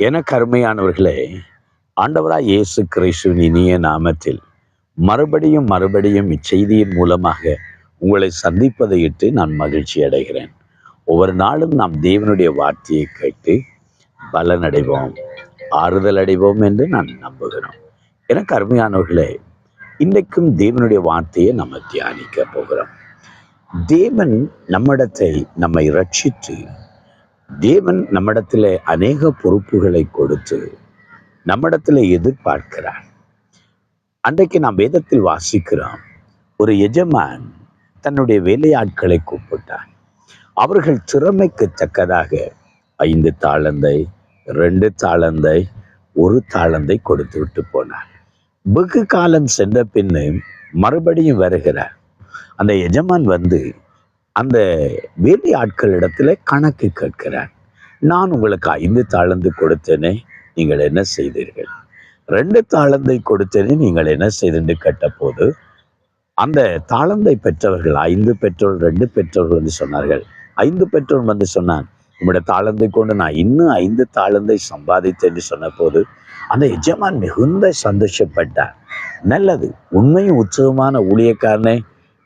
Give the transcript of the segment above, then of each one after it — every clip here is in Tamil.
எனக்கு அருமையானவர்களே ஆண்டவராய் இயேசு கிறிஸ்துவின் இனிய நாமத்தில் மறுபடியும் மறுபடியும் இச்செய்தியின் மூலமாக உங்களை சந்திப்பதை இட்டு நான் மகிழ்ச்சி அடைகிறேன். ஒவ்வொரு நாளும் நாம் தேவனுடைய வார்த்தையை கேட்டு பலனடைவோம் ஆறுதல் அடைவோம் என்று நான் நம்புகிறோம். எனக்கு அருமையானவர்களே இன்றைக்கும் தேவனுடைய வார்த்தையை நம்ம தியானிக்க போகிறோம். தேவன் நம்மிடத்தை நம்மை ரட்சித்து தேவன் நம்மிடத்தில் அநேக பொறுப்புகளை கொடுத்து நம்மிடத்தில் எதிர்பார்க்கிறார். அன்றைக்கு நாம் வேதத்தில் வாசிக்கிறோம் ஒரு எஜமான் தன்னுடைய வேலையாட்களை கூப்பிட்டார் அவர்கள் திறமைக்கு தக்கதாக ஐந்து தாளந்தை ரெண்டு தாளந்தை ஒரு தாளந்தை கொடுத்து விட்டு போனார். வெகு காலம் சென்ற பின்னு மறுபடியும் வருகிறார். அந்த எஜமான் வந்து அந்த வேதி ஆட்களிடத்துல கணக்கு கேட்கிறார். நான் உங்களுக்கு ஐந்து தாளந்து கொடுத்தேனே நீங்கள் என்ன செய்தீர்கள்? ரெண்டு தாளந்தை கொடுத்தேனே நீங்கள் என்ன செய்தென்று கேட்டபோது அந்த தாளந்தை பெற்றவர்கள் ஐந்து பெற்றோர் ரெண்டு பெற்றோர்கள் வந்து சொன்னார்கள். ஐந்து பெற்றோர் வந்து சொன்னான் உங்களுடைய தாளந்தை கொண்டு நான் இன்னும் ஐந்து தாளந்தை சம்பாதித்தேன் சொன்ன சொன்னபோது அந்த எஜமான் மிகுந்த சந்தோஷப்பட்டார். நல்லது உண்மையும் உற்சவமான ஊழியக்காரனே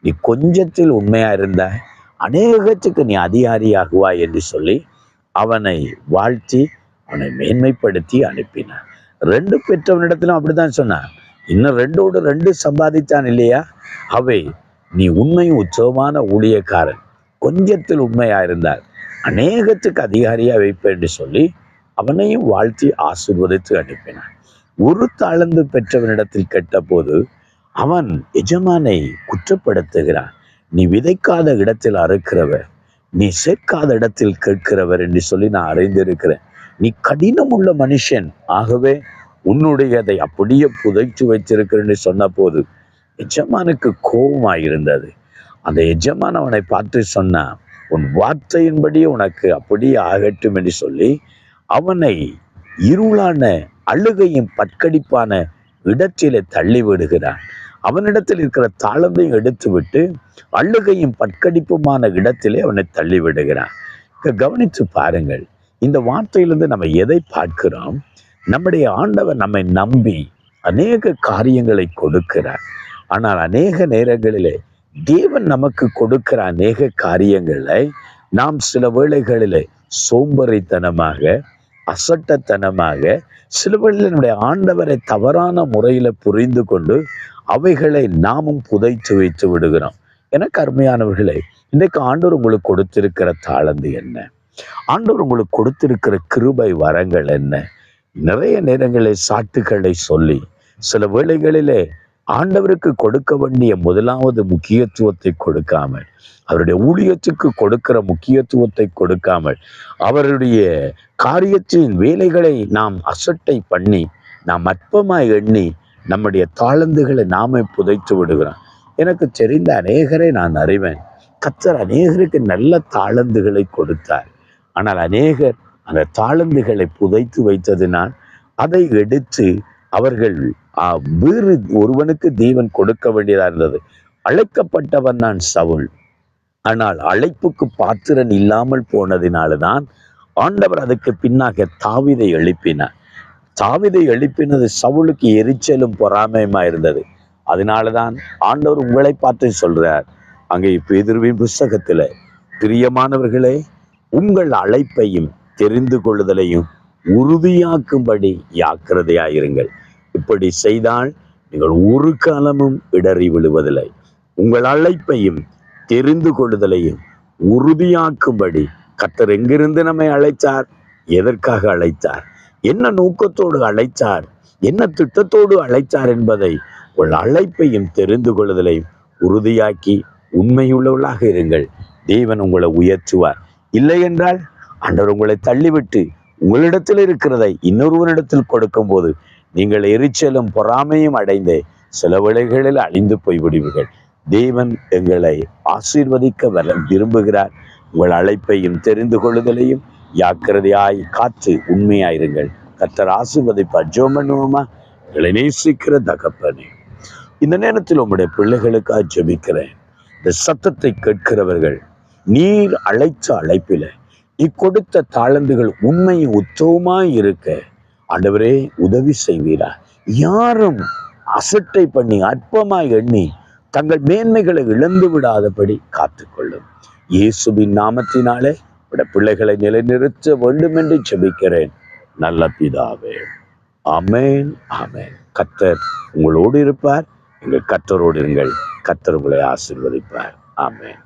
நீ கொஞ்சத்தில் உண்மையா இருந்தா அநேகத்துக்கு நீ அதிகாரியாகுவாய் என்று சொல்லி அவனை வாழ்த்தி அவனை மேன்மைப்படுத்தி அனுப்பினார். ரெண்டு பெற்றவனிடத்திலும் அப்படிதான் சொன்னான் இன்னும் ரெண்டோடு ரெண்டு சம்பாதித்தான் இல்லையா? அவை நீ உண்மையும் உற்சவமான ஊழியக்காரன். கொஞ்சத்தில் உண்மையா இருந்தார் அநேகத்துக்கு அதிகாரியா வைப்பேன் என்று சொல்லி அவனையும் வாழ்த்தி ஆசிர்வதித்து அனுப்பினான் ஒரு தாழ்ந்து பெற்றவனிடத்தில் கேட்டபோது அவன் எஜமானை குற்றப்படுத்துகிறான். நீ விதைக்காத இடத்தில் அறுக்கிறவர் நீ சேர்க்காத இடத்தில் கேட்கிறவர் என்று சொல்லி நான் அறிந்திருக்கிறேன். நீ கடினம் உள்ள மனுஷன். ஆகவே உன்னுடையதை அப்படியே புதைச்சு வைத்திருக்கிறேன்னு சொன்ன போது எஜமானுக்கு கோபமாயிருந்தது அந்த எஜமான் அவனை பார்த்து சொன்னான் உன் வார்த்தையின்படி உனக்கு அப்படியே ஆகட்டும் என்று சொல்லி அவனை இருளான அழுகையும் பற்கடிப்பான இடத்திலே தள்ளி விடுகிறான் அவனிடத்தில் இருக்கிற தாளந்தையும் எடுத்துவிட்டு அழுகையும் பற்கடிப்புமான இடத்திலே அவனை தள்ளி விடுகிறான் கவனித்து பாருங்கள் இந்த வார்த்தையிலிருந்து நம்ம எதை பார்க்கிறோம்? நம்முடைய ஆண்டவர் நம்மை நம்பி அநேக காரியங்களை கொடுக்கிறார். ஆனால் அநேக நேரங்களிலே தேவன் நமக்கு கொடுக்கிற அநேக காரியங்களை நாம் சில வேளைகளிலே சோம்பறித்தனமாக அசட்டத்தனமாக சில வேளையில் நம்முடைய ஆண்டவரை தவறான முறையில புரிந்து கொண்டு அவைகளை நாமும் புதைத்து வைத்து விடுகிறோம். எனக்கு அருமையானவர்களே இன்றைக்கு ஆண்டவர் உங்களுக்கு கொடுத்திருக்கிற தாளந்து என்ன? ஆண்டவர் உங்களுக்கு கொடுத்திருக்கிற கிருபை வரங்கள் என்ன? நிறைய நேரங்களில் சாட்டுகளை சொல்லி சில வேளைகளிலே ஆண்டவருக்கு கொடுக்க வேண்டிய முதலாவது முக்கியத்துவத்தை கொடுக்காமல் அவருடைய ஊழியத்துக்கு கொடுக்கிற முக்கியத்துவத்தை கொடுக்காமல் அவருடைய காரியத்தின் வேலைகளை நாம் அசட்டை பண்ணி நாம் அற்பமாய் எண்ணி நம்முடைய தாளந்துகளை நாமே புதைத்து விடுகிறோம். எனக்கு தெரிந்த அநேகரை நான் அறிவேன். கத்தர் அநேகருக்கு நல்ல தாளந்துகளை கொடுத்தார். ஆனால் அநேகர் அந்த தாளந்துகளை புதைத்து வைத்ததினால் அதை எடுத்து அவர்கள் வேறு ஒருவனுக்கு தீவன் கொடுக்க வேண்டியதா இருந்தது. அழைக்கப்பட்டவன் நான் சவுல். ஆனால் அழைப்புக்கு பாத்திரன் இல்லாமல் போனதினால்தான் ஆண்டவர் அதுக்கு பின்னாக தாவிதை எழுப்பினார். தாவிதை எழுப்பினது சவுலுக்கு எரிச்சலும் பொறாமையுமா இருந்தது. அதனாலதான் ஆண்டவர் உங்களை பார்த்து சொல்றார் அங்கே பேதுருவின் புஸ்தகத்துல பிரியமானவர்களே உங்கள் அழைப்பையும் தெரிந்து கொள்ளுதலையும் உறுதியாக்கும்படி யாக்கிரதையாயிருங்கள் இப்படி செய்தால் நீங்கள் ஒரு காலமும் இடறி விழுவதில்லை. உங்கள் அழைப்பையும் தெரிந்து கொள்ளுதலையும் உறுதியாக்கும்படி கத்தர் எங்கிருந்து நம்மை அழைத்தார்? எதற்காக அழைத்தார்? என்ன நோக்கத்தோடு அழைத்தார்? என்ன திட்டத்தோடு அழைத்தார் என்பதை உங்கள் அழைப்பையும் தெரிந்து கொள்ளுதலை உறுதியாக்கி உண்மையுள்ளவர்களாக இருங்கள். தேவன் உங்களை உயர்த்துவார். இல்லை என்றால் அன்றர் உங்களை தள்ளிவிட்டு உங்களிடத்தில் இருக்கிறதை இன்னொருவனிடத்தில் கொடுக்கும்போது நீங்கள் எரிச்சலும் பொறாமையும் அடைந்து சில வேளைகளில் அழிந்து போய்விடுவீர்கள். தேவன் எங்களை ஆசீர்வதிக்க வர விரும்புகிறார். உங்கள் அழைப்பையும் தெரிந்து கொள்ளுதலையும் ஜாக்கிரதையாய் காத்து உண்மையாயிருங்கள். கத்தர் ஆசிர்வதிப்பா ஜோமனுமா எங்களை நேசிக்கிற தகப்பனே இந்த நேரத்தில் உம்முடைய பிள்ளைகளுக்காக ஜெபிக்கிறேன். இந்த சத்தத்தை கேட்கிறவர்கள் நீர் அழைச்ச அழைப்பில இக்கொடுத்த தாளந்துகள் உண்மையும் உத்தவமாய் இருக்க ஆண்டவரே உதவி செய்வீரா? யாரும் அசட்டை பண்ணி அற்பமாய் எண்ணி தங்கள் மேன்மைகளை இழந்து விடாதபடி காத்துக்கொள்ளும். இயேசுவின் நாமத்தினாலே விட பிள்ளைகளை நிலைநிறுத்த வேண்டும் என்று செபிக்கிறேன் நல்ல பிதாவே. அமேன் அமேன் கத்தர் உங்களோடு இருப்பார். எங்கள் கத்தரோடு இருங்கள். கத்தர் உங்களை ஆசிர்வதிப்பார். ஆமேன்.